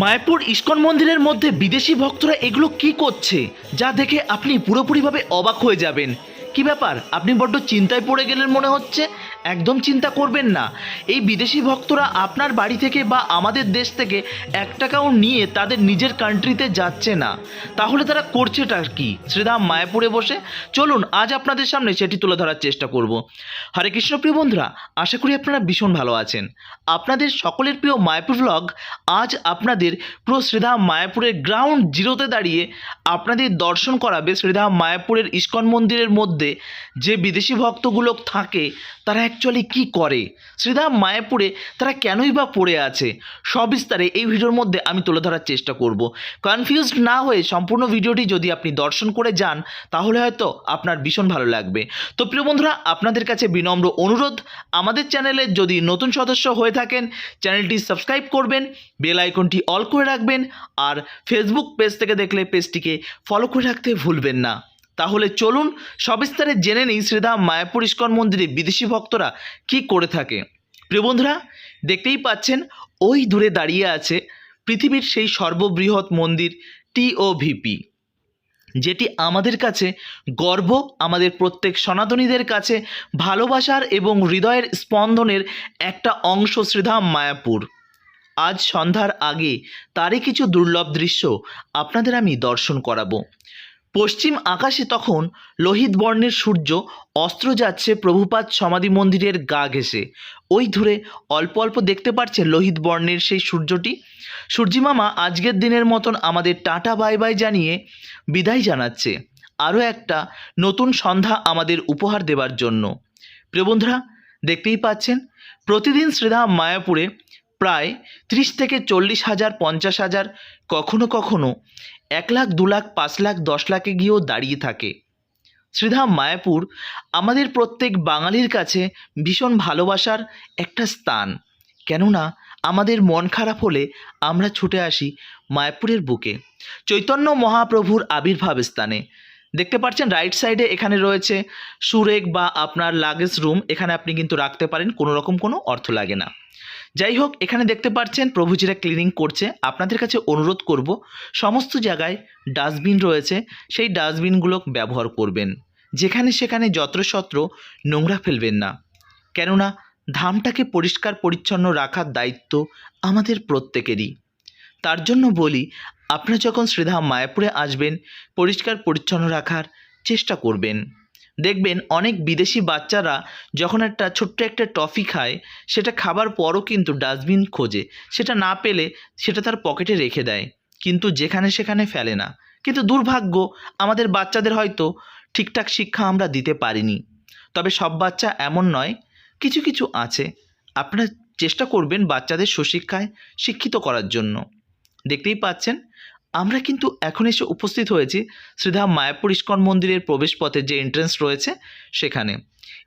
Mayapur ISKCON মন্দিরের মধ্যে বিদেশি ভক্তরা এগুলো কি করছে, যা দেখে আপনি পুরোপুরিভাবে অবাক হয়ে যাবেন। কি ব্যাপার? আপনি বড্ড চিন্তায় পড়ে গেলেন মনে হচ্ছে? একদম চিন্তা করবেন না। এই বিদেশি ভক্তরা আপনার বাড়ি থেকে বা আমাদের দেশ থেকে এক টাকাও নিয়ে তাদের নিজের কান্ট্রিতে যাচ্ছে না। তাহলে তারা করছেটা কি? শ্রীধাম মায়াপুরে বসে, চলুন আজ আপনাদের সামনে সেটি তুলে ধরার চেষ্টা করব। হরে কৃষ্ণ প্রিয় বন্ধুরা, আশা করি আপনারা ভীষণ ভালো আছেন। আপনাদের সকলের প্রিয় মায়াপুর ব্লগ আজ আপনাদের পুরো শ্রীধাম মায়াপুরের গ্রাউন্ড জিরোতে দাঁড়িয়ে আপনাদের দর্শন করাবে শ্রীধাম মায়াপুরের ইস্কন মন্দিরের মধ্যে যে বিদেশি ভক্তগুলো থাকে, তারা অ্যাকচুয়ালি কি করে? শ্রীধাম মায়াপুরে তারা কেনই বা পড়ে আছে? সবিস্তারে এই ভিডিওর মধ্যে আমি তুলে ধরার চেষ্টা করব। কনফিউজড না হয়ে সম্পূর্ণ ভিডিওটি যদি আপনি দর্শন করে যান, তাহলে হয়তো আপনার ভীষণ ভালো লাগবে। তো প্রিয় বন্ধুরা, আপনাদের কাছে বিনম্র অনুরোধ। আমাদের চ্যানেলে যদি নতুন সদস্য হয়ে থাকেন, চ্যানেলটি সাবস্ক্রাইব করবেন, বেল আইকনটি অল করে রাখবেন, আর ফেসবুক পেজ থেকে দেখলে পেজটিকে ফলো করে রাখতে ভুলবেন না। তাহলে চলুন সবিস্তারে জেনে নিই শ্রীধাম মায়াপুর ইস্কন মন্দিরে বিদেশি ভক্তরা কি করে থাকে। প্রিয় বন্ধুরা, দেখতেই পাচ্ছেন ওই দূরে দাঁড়িয়ে আছে পৃথিবীর সেই সর্ববৃহৎ মন্দির টিওভিপি যেটি আমাদের কাছে গর্ব, আমাদের প্রত্যেক সনাতনীদের কাছে ভালোবাসার এবং হৃদয়ের স্পন্দনের একটা অংশ শ্রীধাম মায়াপুর। আজ সন্ধ্যার আগে তারই কিছু দুর্লভ দৃশ্য আপনাদের আমি দর্শন করাবো। পশ্চিম আকাশে তখন লোহিত বর্ণের সূর্য অস্ত্র যাচ্ছে প্রভুপাত সমাধি মন্দিরের গা ঘেঁষে। ওই ধরে অল্প অল্প দেখতে পাচ্ছে লোহিত বর্ণের সেই সূর্যটি। সূর্যিমামা আজকের দিনের মতন আমাদের টাটা বাই বাই জানিয়ে বিদায় জানাচ্ছে। আরও একটা নতুন সন্ধ্যা আমাদের উপহার দেবার জন্য। প্রিয় বন্ধুরা, দেখতেই পাচ্ছেন, প্রতিদিন শ্রীধাম মায়াপুরে প্রায় ত্রিশ থেকে চল্লিশ হাজার, পঞ্চাশ হাজার, কখনো কখনো এক লাখ, দু লাখ, পাঁচ লাখ, দশ লাখে গিয়েও দাঁড়িয়ে থাকে। শ্রীধাম মায়াপুর আমাদের প্রত্যেক বাঙালির কাছে ভীষণ ভালোবাসার একটা স্থান। কেননা আমাদের মন খারাপ হলে আমরা ছুটে আসি মায়াপুরের বুকে। চৈতন্য মহাপ্রভুর আবির্ভাব স্থানে। দেখতে পাচ্ছেন রাইট সাইডে এখানে রয়েছে সুরেক বা আপনার লাগেজ রুম এখানে আপনি কিন্তু রাখতে পারেন, কোনো রকম কোনো অর্থ লাগে না। যাই হোক এখানে দেখতে পাচ্ছেন প্রভুজিরা ক্লিনিং করছে। আপনাদের কাছে অনুরোধ করব, সমস্ত জায়গায় ডাস্টবিন রয়েছে, সেই ডাস্টবিনগুলো ব্যবহার করবেন। যেখানে সেখানে যত্রসত্র নোংরা ফেলবেন না। কেননা, ধামটাকে পরিষ্কার পরিচ্ছন্ন রাখার দায়িত্ব আমাদের প্রত্যেকেরই। তার জন্য বলি, আপনারা যখন শ্রীধাম মায়াপুরে আসবেন, পরিষ্কার পরিচ্ছন্ন রাখার চেষ্টা করবেন। দেখবেন অনেক বিদেশি বাচ্চারা যখন একটা ছোট্ট একটা টফি খায়, সেটা খাবার পরও কিন্তু ডাস্টবিন খোঁজে। সেটা না পেলে সেটা তার পকেটে রেখে দেয়। কিন্তু যেখানে সেখানে ফেলে না। কিন্তু দুর্ভাগ্য, আমাদের বাচ্চাদের হয়তো ঠিকঠাক শিক্ষা আমরা দিতে পারিনি। তবে সব বাচ্চা এমন নয়, কিছু কিছু আছে। আপনারা চেষ্টা করবেন বাচ্চাদের সুশিক্ষায় শিক্ষিত করার জন্য। দেখতেই পাচ্ছেন আমরা কিন্তু এখন এসে উপস্থিত হয়েছি শ্রীধাম মায়াপুর ইস্কন মন্দিরের প্রবেশপথে যে এন্ট্রেন্স রয়েছে সেখানে।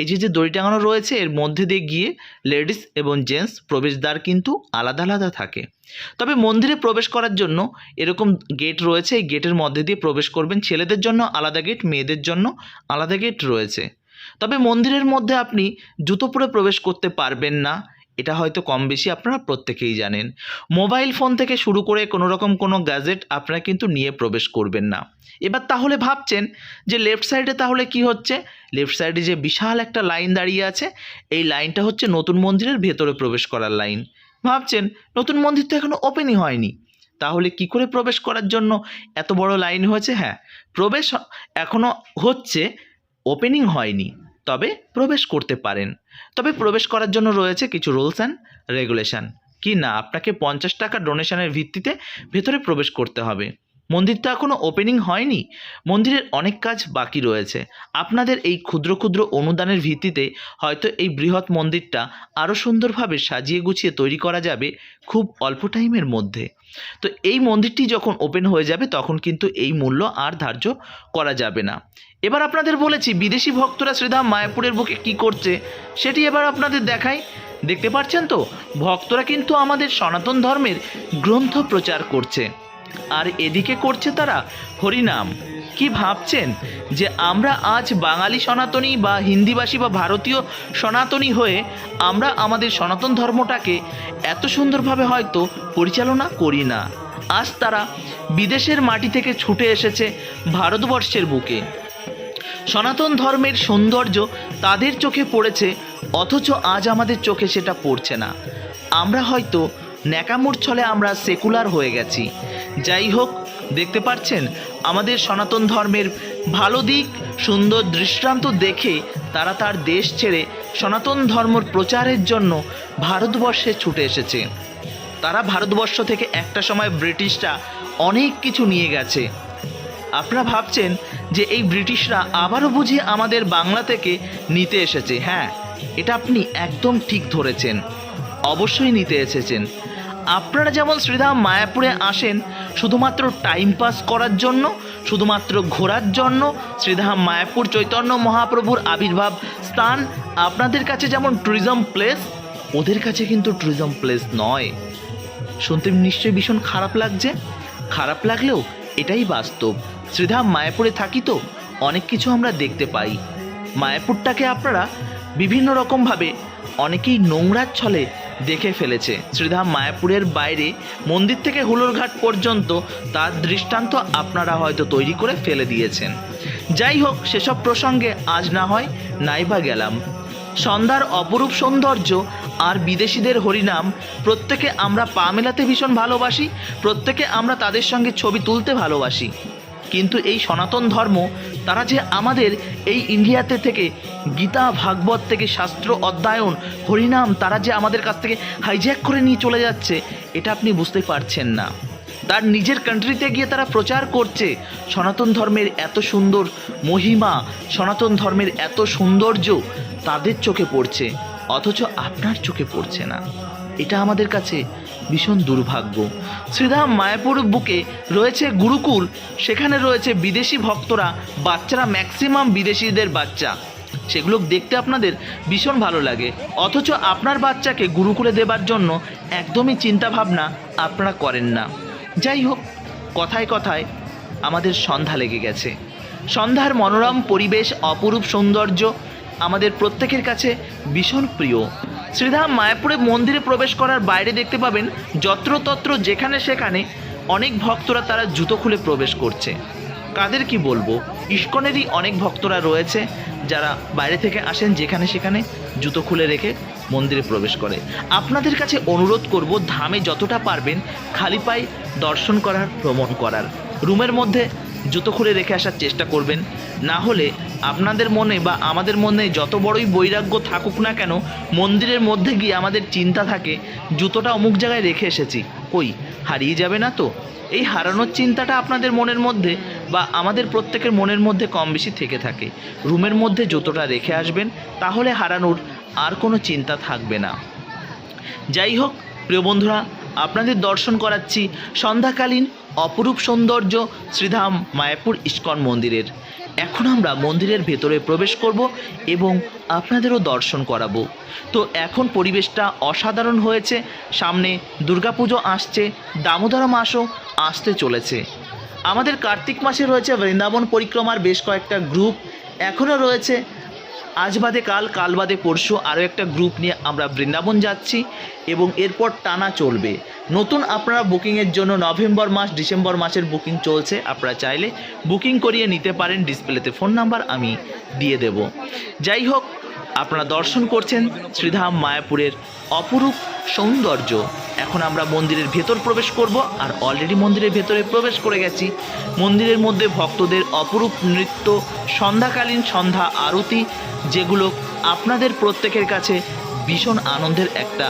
এই যে যে দড়ি টাঙানো রয়েছে, এর মধ্যে দিয়ে গিয়ে লেডিস এবং জেন্টস প্রবেশদ্বার কিন্তু আলাদা আলাদা থাকে। তবে মন্দিরে প্রবেশ করার জন্য এরকম গেট রয়েছে, এই গেটের মধ্যে দিয়ে প্রবেশ করবেন ছেলেদের জন্য আলাদা গেট মেয়েদের জন্য আলাদা গেট রয়েছে। তবে মন্দিরের মধ্যে আপনি জুতো পরে প্রবেশ করতে পারবেন না এটা হয়তো কম বেশি আপনারা প্রত্যেকেই জানেন। মোবাইল ফোন থেকে শুরু করে কোনো রকম কোনো গ্যাজেট আপনারা কিন্তু নিয়ে প্রবেশ করবেন না। এবার তাহলে ভাবছেন যে লেফট সাইডে তাহলে কি হচ্ছে? লেফট সাইডে যে বিশাল একটা লাইন দাঁড়িয়ে আছে, এই লাইনটা হচ্ছে নতুন মন্দিরের ভেতরে প্রবেশ করার লাইন। ভাবছেন, নতুন মন্দির তো এখনও ওপেনই হয়নি। তাহলে কি করে প্রবেশ করার জন্য এত বড় লাইন হয়েছে? হ্যাঁ প্রবেশ এখনও হচ্ছে, ওপেনিং হয়নি। তবে প্রবেশ করতে পারেন। তবে প্রবেশ করার জন্য রয়েছে কিছু রুলস অ্যান্ড রেগুলেশন। কি না, আপনাকে পঞ্চাশ টাকা ডোনেশনের ভিত্তিতে ভেতরে প্রবেশ করতে হবে। মন্দির তো এখনও ওপেনিং হয়নি। মন্দিরের অনেক কাজ বাকি রয়েছে। আপনাদের এই ক্ষুদ্র ক্ষুদ্র অনুদানের ভিত্তিতে হয়তো এই বৃহৎ মন্দিরটা আরও সুন্দরভাবে সাজিয়ে গুছিয়ে তৈরি করা যাবে খুব অল্প টাইমের মধ্যে। তো এই মন্দিরটি যখন ওপেন হয়ে যাবে, তখন কিন্তু এই মূল্য আর ধার্য করা যাবে না। এবার আপনাদের বলেছি, বিদেশি ভক্তরা শ্রীধাম মায়াপুরের বুকে কি করছে, সেটি এবার আপনাদের দেখাই। দেখতে পাচ্ছেন তো? ভক্তরা কিন্তু আমাদের সনাতন ধর্মের গ্রন্থ প্রচার করছে। আর এদিকে করছে তারা হরিনাম। কি ভাবছেন? যে আমরা আজ বাঙালি সনাতনী বা হিন্দিভাষী বা ভারতীয় সনাতনী হয়ে আমরা আমাদের সনাতন ধর্মটাকে এত সুন্দরভাবে হয়তো পরিচালনা করি না। আজ তারা বিদেশের মাটি থেকে ছুটে এসেছে ভারতবর্ষের বুকে। সনাতন ধর্মের সৌন্দর্য তাদের চোখে পড়েছে, অথচ আজ আমাদের চোখে সেটা পড়ছে না। আমরা হয়তো ন্যাকামোর ছলে আমরা সেকুলার হয়ে গেছি। যাই হোক দেখতে পাচ্ছেন আমাদের সনাতন ধর্মের ভালো দিক, সুন্দর দৃষ্টান্ত দেখে তারা তার দেশ ছেড়ে সনাতন ধর্মর প্রচারের জন্য ভারতবর্ষে ছুটে এসেছে। তারা ভারতবর্ষ থেকে একটা সময় ব্রিটিশরা অনেক কিছু নিয়ে গেছে। আপনারা ভাবছেন যে এই ব্রিটিশরা আবারও বুঝি আমাদের বাংলা থেকে নিতে এসেছে হ্যাঁ? এটা আপনি একদম ঠিক ধরেছেন। অবশ্যই নিতে এসেছেন। আপনারা যেমন শ্রীধাম মায়াপুরে আসেন, শুধুমাত্র টাইম পাস করার জন্য, শুধুমাত্র ঘোরার জন্য, শ্রীধাম মায়াপুর চৈতন্য মহাপ্রভুর আবির্ভাব স্থান, আপনাদের কাছে যেমন ট্যুরিজম প্লেস ওদের কাছে কিন্তু ট্যুরিজম প্লেস নয়। শুনতে নিশ্চয়ই ভীষণ খারাপ লাগছে। খারাপ লাগলেও এটাই বাস্তব। শ্রীধাম মায়াপুরে থাকি তো, অনেক কিছু আমরা দেখতে পাই। মায়াপুরটাকে আপনারা বিভিন্ন রকমভাবে অনেকেই নোংরার ছলে দেখে ফেলেছে। শ্রীধাম মায়াপুরের বাইরে মন্দির থেকে হুলোরঘাট পর্যন্ত তার দৃষ্টান্ত আপনারা হয়তো তৈরি করে ফেলে দিয়েছেন। যাই হোক, সেসব প্রসঙ্গে আজ না হয় নাইবা গেলাম। সন্ধ্যার অপরূপ সৌন্দর্য আর বিদেশিদের হরিনাম, প্রত্যেকে আমরা পা মেলাতে ভীষণ ভালোবাসি, প্রত্যেকে আমরা তাদের সঙ্গে ছবি তুলতে ভালোবাসি। কিন্তু এই সনাতন ধর্ম, তারা যে আমাদের এই ইন্ডিয়াতে থেকে গীতা, ভাগবত থেকে শাস্ত্র, অধ্যয়ন, হরিনাম, তারা যে আমাদের কাছ থেকে হাইজ্যাক করে নিয়ে চলে যাচ্ছে, এটা আপনি বুঝতে পারছেন না। তার নিজের কান্ট্রিতে গিয়ে তারা প্রচার করছে, সনাতন ধর্মের এত সুন্দর মহিমা, সনাতন ধর্মের এত সৌন্দর্য তাদের চোখে পড়ছে, অথচ আপনার চোখে পড়ছে না। এটা আমাদের কাছে ভীষণ দুর্ভাগ্য। শ্রীধাম মায়াপুর বুকে রয়েছে গুরুকুল, সেখানে রয়েছে বিদেশি ভক্তরা, বাচ্চারা ম্যাক্সিমাম বিদেশিদের বাচ্চা। সেগুলো দেখতে আপনাদের ভীষণ ভালো লাগে। অথচ আপনার বাচ্চাকে গুরুকুলে দেবার জন্য একদমই চিন্তা ভাবনা আপনারা করেন না। যাই হোক, কথায় কথায় আমাদের সন্ধ্যা লেগে গেছে। সন্ধ্যার মনোরম পরিবেশ, অপরূপ সৌন্দর্য আমাদের প্রত্যেকের কাছে ভীষণ প্রিয়। শ্রীধাম মায়াপুরে মন্দিরে প্রবেশ করার বাইরে দেখতে পাবেন যত্রতত্র যেখানে সেখানে অনেক ভক্তরা তারা জুতো খুলে প্রবেশ করছে। কাদের কি বলব? ইস্কনেরই অনেক ভক্তরা রয়েছে যারা বাইরে থেকে আসেন যেখানে সেখানে জুতো খুলে রেখে মন্দিরে প্রবেশ করে। আপনাদের কাছে অনুরোধ করব, ধামে যতটা পারবেন খালি পায়ে দর্শন করার, ভ্রমণ করার। রুমের মধ্যে জুতো খুলে রেখে আসার চেষ্টা করবেন। না হলে আপনাদের মনে বা আমাদের মনে যত বড়ই বৈরাগ্য থাকুক না কেন, মন্দিরের মধ্যে গিয়ে আমাদের চিন্তা থাকে, জুতোটা অমুক জায়গায় রেখে এসেছি। কই, হারিয়ে যাবে না তো? এই হারানোর চিন্তাটা আপনাদের মনের মধ্যে বা আমাদের প্রত্যেকের মনের মধ্যে কম বেশি থেকে থাকে। রুমের মধ্যে জুতোটা রেখে আসবেন, তাহলে হারানোর আর কোনো চিন্তা থাকবে না। যাই হোক, প্রিয় বন্ধুরা, আপনাদের দর্শন করাচ্ছি সন্ধ্যাকালীন অপরূপ সৌন্দর্য শ্রীধাম মায়াপুর ইস্কন মন্দিরের। এখন আমরা মন্দিরের ভেতরে প্রবেশ করব এবং আপনাদেরও দর্শন করাবো। তো এখন পরিবেশটা অসাধারণ হয়েছে, সামনে দুর্গাপুজো আসছে, দামোদর মাসও আসতে চলেছে। আমাদের কার্তিক মাসে রয়েছে বৃন্দাবন পরিক্রমার বেশ কয়েকটা গ্রুপ, এখনও রয়েছে আজ বাদে কাল কাল বাদে পরশু আরও একটা গ্রুপ নিয়ে আমরা বৃন্দাবন যাচ্ছি এবং এরপর টানা চলবে। নতুন আপনারা বুকিংয়ের জন্য নভেম্বর মাস, ডিসেম্বর মাসের বুকিং চলছে। আপনারা চাইলে বুকিং করিয়ে নিতে পারেন। ডিসপ্লেতে ফোন নাম্বার আমি দিয়ে দেব। যাই হোক আপনারা দর্শন করছেন শ্রীধাম মায়াপুরের অপরূপ সৌন্দর্য। এখন আমরা মন্দিরের ভেতর প্রবেশ করব আর অলরেডি মন্দিরের ভেতরে প্রবেশ করে গেছি। মন্দিরের মধ্যে ভক্তদের অপরূপ নৃত্য, সন্ধ্যাকালীন সন্ধ্যা আরতি, যেগুলো আপনাদের প্রত্যেকের কাছে ভীষণ আনন্দের একটা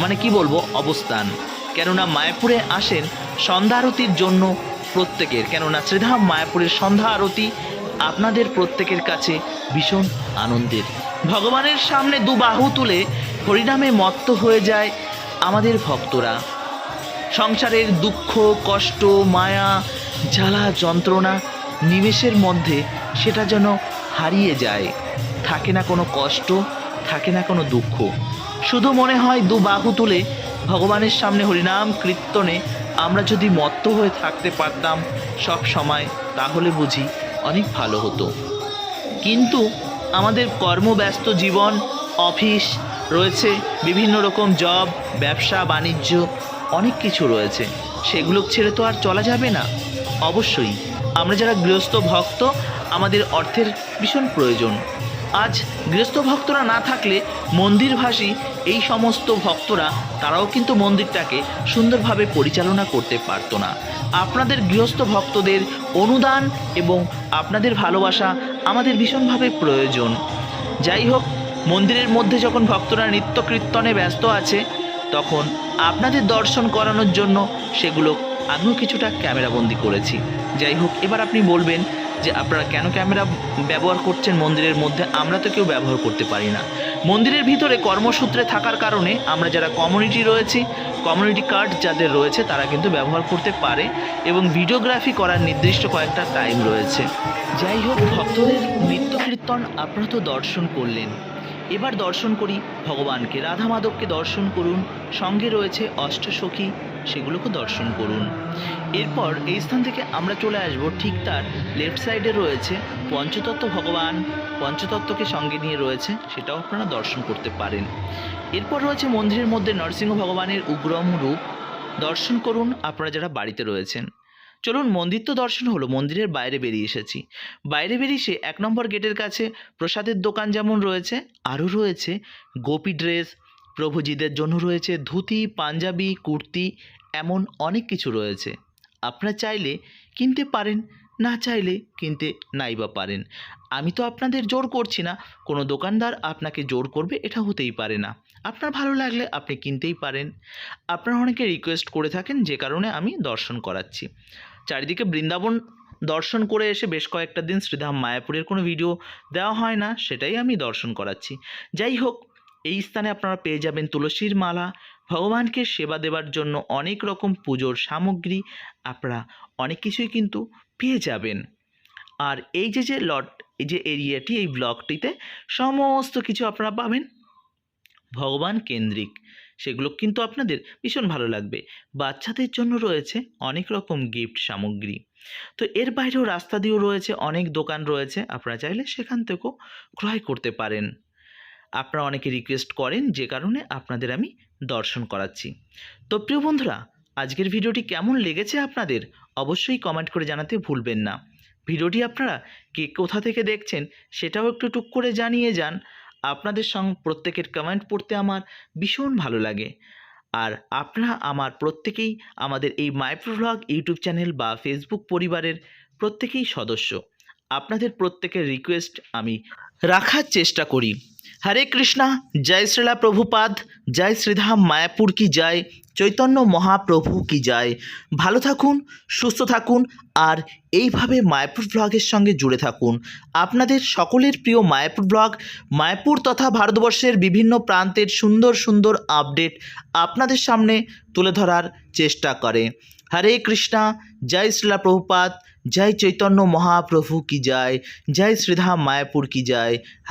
মানে কি বলব, অবস্থান। কেননা মায়াপুরে আসেন সন্ধ্যা আরতির জন্য প্রত্যেকের, কেননা শ্রীধাম মায়াপুরের সন্ধ্যা আরতি আপনাদের প্রত্যেকের কাছে ভীষণ আনন্দের। ভগবানের সামনে দু বাহু তুলে হরিনামে মত্ত হয়ে যায় আমাদের ভক্তরা। সংসারের দুঃখ, কষ্ট, মায়া, জ্বালা, যন্ত্রণা, নিমেষের মধ্যে সেটা যেন হারিয়ে যায়। থাকে না কোনো কষ্ট, থাকে না কোনো দুঃখ। শুধু মনে হয় দু বাহু তুলে ভগবানের সামনে হরিনাম কীর্তনে আমরা যদি মত্ত হয়ে থাকতে পারতাম সব সময়, তাহলে বুঝি অনেক ভালো হতো। কিন্তু আমাদের কর্মব্যস্ত জীবন, অফিস রয়েছে, বিভিন্ন রকম জব ব্যবসা, বাণিজ্য, অনেক কিছু রয়েছে। সেগুলো ছেড়ে তো আর চলা যাবে না। অবশ্যই, আমরা যারা গৃহস্থ ভক্ত, আমাদের অর্থের ভীষণ প্রয়োজন। আজ গৃহস্থ ভক্তরা না থাকলে মন্দিরভাসী এই সমস্ত ভক্তরা, তারাও কিন্তু মন্দিরটাকে সুন্দরভাবে পরিচালনা করতে পারতো না। আপনাদের গৃহস্থ ভক্তদের অনুদান এবং আপনাদের ভালোবাসা আমাদের ভীষণভাবে প্রয়োজন। যাই হোক, মন্দিরের মধ্যে যখন ভক্তরা নিত্য কীর্তনে ব্যস্ত আছে, তখন আপনাদের দর্শন করানোর জন্য সেগুলো আমিও কিছুটা ক্যামেরাবন্দি করেছি। যাই হোক, এবার আপনি বলবেন যে আপনারা কেন ক্যামেরা ব্যবহার করছেন মন্দিরের মধ্যে, আমরা তো কেউ ব্যবহার করতে পারি না। মন্দিরের ভিতরে কর্মসূত্রে থাকার কারণে আমরা যারা কমিউনিটি রয়েছি কমিউনিটি কার্ড যাদের রয়েছে, তারা কিন্তু ব্যবহার করতে পারে এবং ভিডিওগ্রাফি করার নির্দিষ্ট কয়েকটা টাইম রয়েছে। যাই হোক, ভক্তদের নৃত্য কীর্তন আপনারা তো দর্শন করলেন। এবার দর্শন করি ভগবানকে। রাধা মাধবকে দর্শন করুন। সঙ্গে রয়েছে অষ্টসখী সেগুলোকে দর্শন করুন। এরপর এই স্থান থেকে আমরা চলে আসব ঠিক তার লেফট সাইডে রয়েছে পঞ্চতত্ত্ব ভগবান। পঞ্চতত্ত্বকে সঙ্গে নিয়ে রয়েছে, সেটাও আপনারা দর্শন করতে পারেন। এরপর রয়েছে মন্দিরের মধ্যে নরসিংহ ভগবানের উগ্রম রূপ। দর্শন করুন আপনারা যারা বাড়িতে রয়েছেন। চলুন মন্দির তো দর্শন হলো, মন্দিরের বাইরে বেরিয়ে এসেছি। বাইরে বেরিয়ে এসে এক নম্বর গেটের কাছে প্রসাদের দোকান যেমন রয়েছে, আরও রয়েছে গোপী ড্রেস প্রভুজিদের জন্য রয়েছে ধুতি, পাঞ্জাবি, কুর্তি, এমন অনেক কিছু রয়েছে। আপনারা চাইলে কিনতে পারেন, না চাইলে কিনতে নাই বা পারেন। আমি তো আপনাদের জোর করছি না, কোনো দোকানদার আপনাকে জোর করবে এটা হতেই পারে না। আপনার ভালো লাগলে আপনি কিনতেই পারেন। আপনারা অনেকে রিকোয়েস্ট করে থাকেন যে কারণে আমি দর্শন করাচ্ছি। চারিদিকে বৃন্দাবন দর্শন করে এসে বেশ কয়েকটা দিন শ্রীধাম মায়াপুরের কোনো ভিডিও দেওয়া হয় না, সেটাই আমি দর্শন করাচ্ছি। যাই হোক এই স্থানে আপনারা পেয়ে যাবেন তুলসীর মালা, ভগবানকে সেবা দেওয়ার জন্য অনেক রকম পুজোর সামগ্রী, আপনারা অনেক কিছুই কিন্তু পেয়ে যাবেন। আর এই যে যে লট, এই যে এরিয়াটি, এই ব্লকটিতে সমস্ত কিছু আপনারা পাবেন। ভগবান কেন্দ্রিক, সেগুলো কিন্তু আপনাদের ভীষণ ভালো লাগবে। বাচ্চাদের জন্য রয়েছে অনেক রকম গিফট সামগ্রী। তো এর বাইরেও রাস্তা দিয়েও রয়েছে, অনেক দোকান রয়েছে, আপনারা চাইলে সেখান থেকেও ক্রয় করতে পারেন। আপনারা অনেকে রিকোয়েস্ট করেন যে কারণে আপনাদের আমি দর্শন করাচ্ছি। তো প্রিয় বন্ধুরা, আজকের ভিডিওটি কেমন লেগেছে আপনাদের অবশ্যই কমেন্ট করে জানাতে ভুলবেন না। ভিডিওটি আপনারা কে কোথা থেকে দেখছেন সেটাও একটু টুক করে জানিয়ে যান। আপনাদের সঙ্গে প্রত্যেকের কমেন্ট পড়তে আমার ভীষণ ভালো লাগে। আর আপনারা আমার প্রত্যেকেই আমাদের এই মাইপ্রো ভ্লগ ইউটিউব চ্যানেল বা ফেসবুক পরিবারের প্রত্যেকেই সদস্য। আপনাদের প্রত্যেকের রিকোয়েস্ট আমি রাখার চেষ্টা করি। হরে কৃষ্ণা, জয় শ্রীলা প্রভুপাদ, জয় শ্রীধাম মায়াপুর কি জয় চৈতন্য মহাপ্রভু কি জয় ভালো থাকুন, সুস্থ থাকুন, আর এইভাবে মায়াপুর ব্লগের সঙ্গে জুড়ে থাকুন। আপনাদের সকলের প্রিয় মায়াপুর ব্লগ, মায়াপুর তথা ভারতবর্ষের বিভিন্ন প্রান্তের সুন্দর সুন্দর আপডেট আপনাদের সামনে তুলে ধরার চেষ্টা করে। হরে কৃষ্ণা, জয় শ্রীলা প্রভুপাদ, জয় চৈতন্য মহাপ্রভু কি জয় জয় শ্রীধাম মায়াপুর কি জয়